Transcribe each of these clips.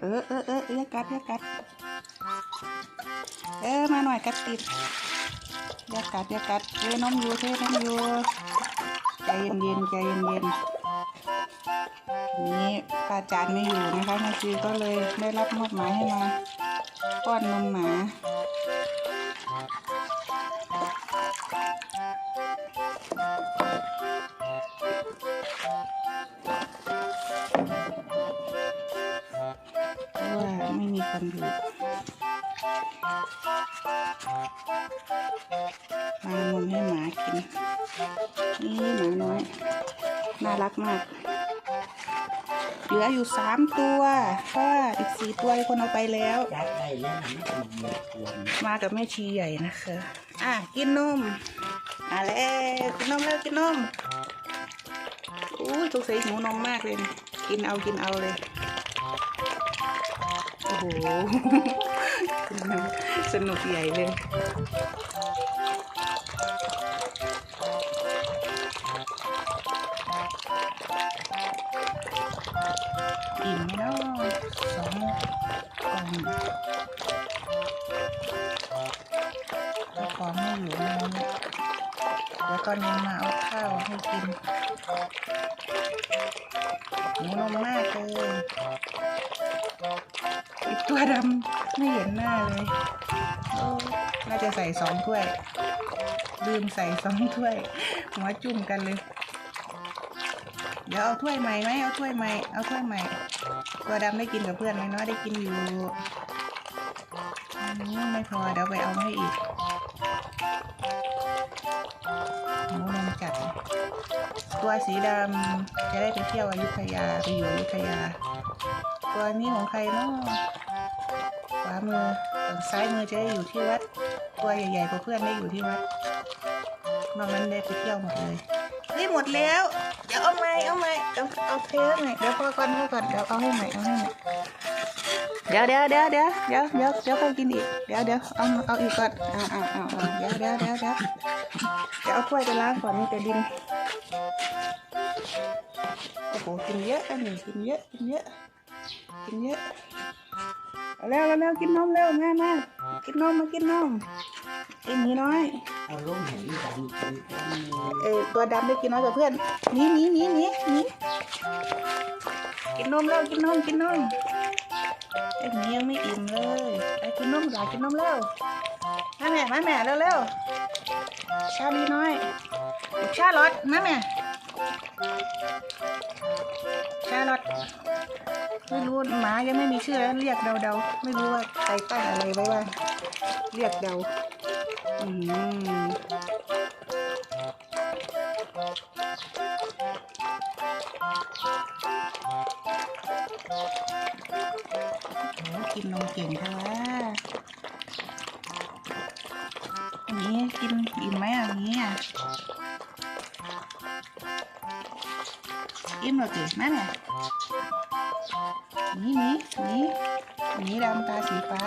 เออเออเออเออกัดอย่ากัด เออมาหน่อยกัดติดอย่ากัดอย่ากัดเทน้ำอยู่เทน้ำอยู่ใจเย็นเย็นใจเย็นเย็นนี่ป้าจานไม่อยู่นะคะแม่จีก็เลยได้รับมอบหมายให้มาป้อนนมหมา มานมให้หมากิน นี่หมาน้อย น่ารักมาก เหลืออยู่สามตัวเพราะว่าอีกสี่ตัวมีคนเอาไปแล้ว จัดได้แล้วนะมันเหยียบควรมากับแม่ชีใหญ่นะคะ อะ กินนมมาแล้วกินนมแล้วกินนมอู้ยสงสัยหิวนมมากเลย กินเอากินเอาเลย โอ้โห สนุกใหญ่เลยอิ่มไหมเนาะสองกล่องแล้วของไม่อยู่ในนี้แล้วก็น้ำมาเอาข้าวให้กินหิวนมมากเลยอีกตัวดำ ไม่เห็นหน้าเลยโอ้น่าจะใส่สองถ้วย ลืมใส่สองถ้วย หัวจุ่มกันเลย เดี๋ยวเอาถ้วยใหม่ไหมเอาถ้วยใหม่ เอาถ้วยใหม่ ตัวดำได้กินกับเพื่อนไหมเน้อยได้กินอยู่อันนี้ไม่พอเดี๋ยวไปเอาให้อีกหมูนมจัดตัวสีดำจะได้ไปเที่ยวอยุธยาไปอยู่อยุธยา ตัวนี้ของใครเนาะ วามือส่วนซ้ายมือจะได้อยู่ที่วัด ตัวใหญ่ๆกว่าเพื่อนได้อยู่ที่วัด นอกนั้นได้ไปเที่ยวหมดเลยนี่หมดแล้ว เดี๋ยวเอาใหม่เอาใหม่เอาเอาเทใหม่เดี๋ยวพอก่อนพอก่อนเดี๋ยวเอาให้ใหม่เอาให้ใหม่เดี๋ยวเดี๋ยวเดี๋ยวเดี๋ยวเดี๋ยวเดี๋ยวเดี๋ยวค่อกินอีก เดี๋ยวเดี๋ยวเอาเอาอีกก่อนอ่าอ่าอ่าอ่าเดี๋ยวเดี๋ยวเดี๋ยวเดี๋ยวเดี๋ยวเอาถ้วยไปล้างก่อนมีแต่ดินโอ้โหกินเยอะอันนี้กินเยอะกินเยอะ กินเยอะเอาเร็วเร็วเร็วกินนมเร็วมามากินนมมากินนมไอ้หมีน้อย เอาลงเห็นดำกินกันเออตัวดำได้กินน้อยกว่าเพื่อนหนีหนีหนีหนีหนีกินนมแล้วกินนมกินนมไอ้หมียังไม่อิ่มเลยไอ้กินนมอยากกินนมแล้วมาแม่มาแม่เร็วเร็วชาลีน้อยชาลอตมาแม่ ชาลอตไม่รู้หมายังไม่มีชื่อแล้วเรียกเดาๆไม่รู้ว่าใครตั้งอะไรไว้ว่า เรียกเดาอืมโอ้กินนมเก่งแท้ว่าอันนี้กินอิ่มไหมอะอันนี้อะ อิ่มเหรอจีแม่เนี่ยนี่นี่นี่นี่ดำตาสีฟ้า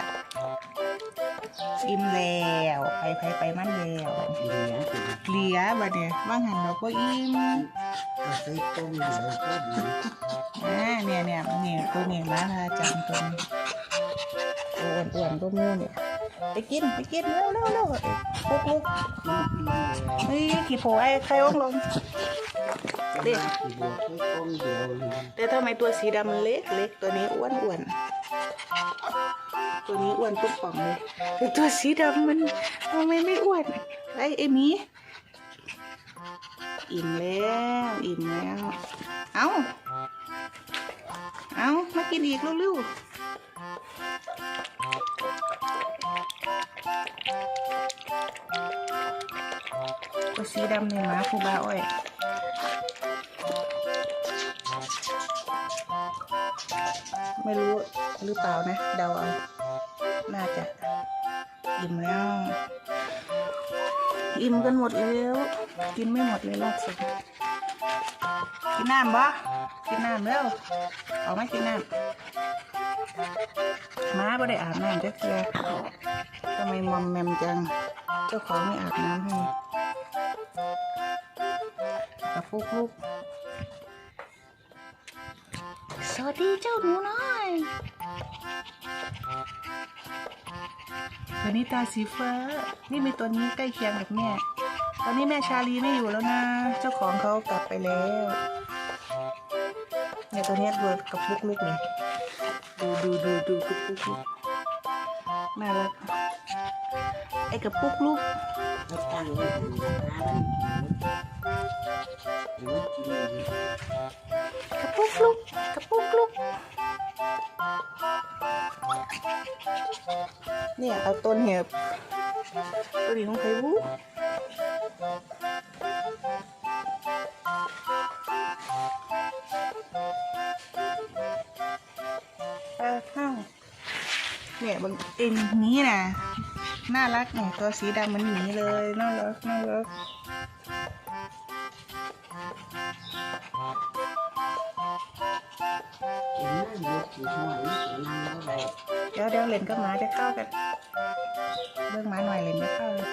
อิ่มแล้วไปไปไปมันแล้วกินเนี้ยกินเหลียบัดเนี่ยว่างหันเราก็อิ่มใส่ต้มเหลียก็ดีอ่าเนี่ยเนี่ยเนี่ยตัวเนี่ยมาพาจังตัวนี้ตัวอ้วนตัวมูเนี่ยไปกินไปกินเร็วเร็วเร็วลุกลุกกินดีเฮ้ยขี่โผล่ไอ้ใครว่างลง เด็กกินเดียวใส่ต้มเดียวเลยแต่ทำไมตัวสีดำมันเล็กเล็กตัวนี้อ้วนอ้วนตัวนี้อ้วนตุ๊บป่องเลยแต่ตัวสีดำมันทำไมไม่อ้วนไอ้เอมี่อิ่มแล้วอิ่มแล้ว เอาเอามากินอีกเร็วๆตัวสีดำเนี่ยหมาคูบาอ้อย ไม่รู้หรือเปล่านะ เดาเอา น่าจะอิ่มแล้ว อิ่มกันหมดแล้ว กินไม่หมดเลยรอบสุดกินน้ำบ่กินน้ำเร็วเอาไหมกินน้ำม้าบ่ได้อาบน้ำจะเกลือทำไมมอมแมมจัง เจ้าของไม่อาบน้ำให้กับฟุกลูก สวัสดีเจ้าหนูน้อยตัวนี้ตาสีฟ้า นี่มีตัวนี้ใกล้เคียงกับแม่ ตอนนี้แม่ชาลีไม่อยู่แล้วนะ เจ้าของเขากลับไปแล้วเนี่ยตัวนี้ดูกับลูกๆเลยดูดูดูดูกับลูกๆน่ารักไอ้กับปุ๊กลูกกับปุ๊กลูก กับปุกลูกเนี่ยเอาต้นเห็บตัวนี้ของใครบูปลาข้าเนี่ยบางเอ็นนี้นะน่ารักเนี่ยตัวสีดำเหมันหมีเลยน่ารักน่ารัก กินน้ำเยอะกินหอยกินน้ำอะไรเดี๋ยวเดี๋ยวเล่นกับหมาจะเข้ากันเรื่องหมาหน่อยเล่นไม่เข้าเลย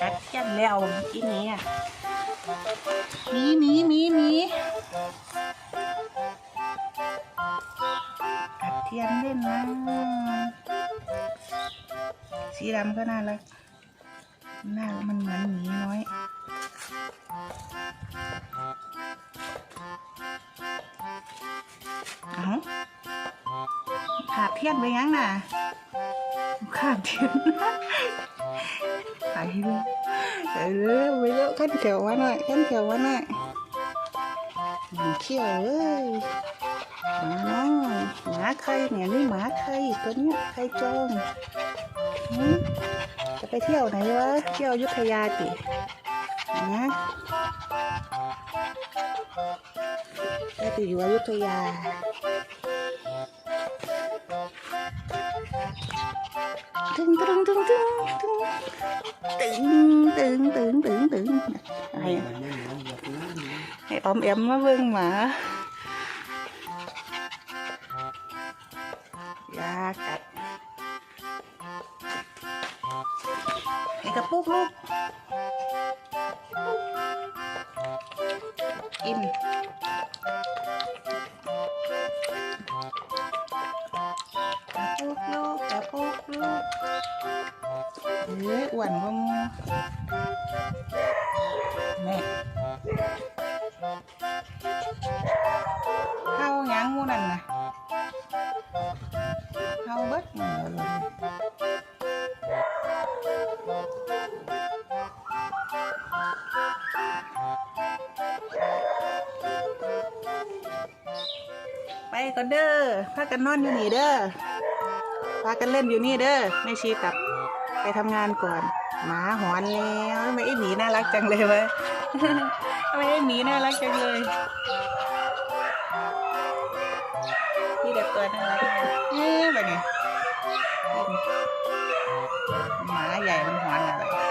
กัดยันแล้วอีนี้อะมีมีมีมี สีดำก็น่ารักหน้ามันเหมือนหมีน้อยเอาขาดเทียนไปยังน่ะขาดเทียนไปเลยเลยไปเลยขั้นเขียววะหน่อยขั้นเขียววะหน่อยมันเขี้ยวเลยหมาน้องหมาใครเนี่ยนี่หมาใครตัวเนี้ยใครจอง จะไปเที่ยวไหนวะ เที่ยวยุธยาตินะได้ไปอยู่อยุธยาตึงตึงตึงตึงตึงตึงตึงตึงตึงอะไรมันไม่เหมือนแบบนั้นนะให้ออมแอมมาเบิ่งหมา búp búp im. Cà búp lu cà thế uẩn không? Nè hao nhãn mua nành nè hao bớt. mà กันเข้าเบิดหมือเลยไปก่อนเด้อพากันนอนอยู่นี่เด้อพากันเล่นอยู่นี่เด้อแม่ชีกลับไปทำงานก่อน หมาหอนแล้วทำไมไอ้หมีน่ารักจังเลยวะทำไมไอ้หมีน่ารักจังเลยนี่เด็กตัวน่ารักเอ๊ะแบบนี้หมาใหญ่มันหอนอะไร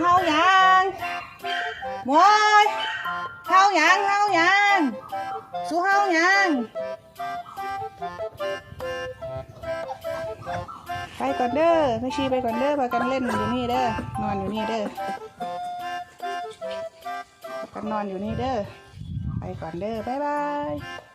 เฮายังมวยเฮายังเฮายังสู้เฮายังไปก่อนเด้อแม่ชีไปก่อนเด้อพากันเล่นอยู่นี่เด้อนอนอยู่นี่เด้อกันนอนอยู่นี่เด้อไปก่อนเด้อบ๊ายบาย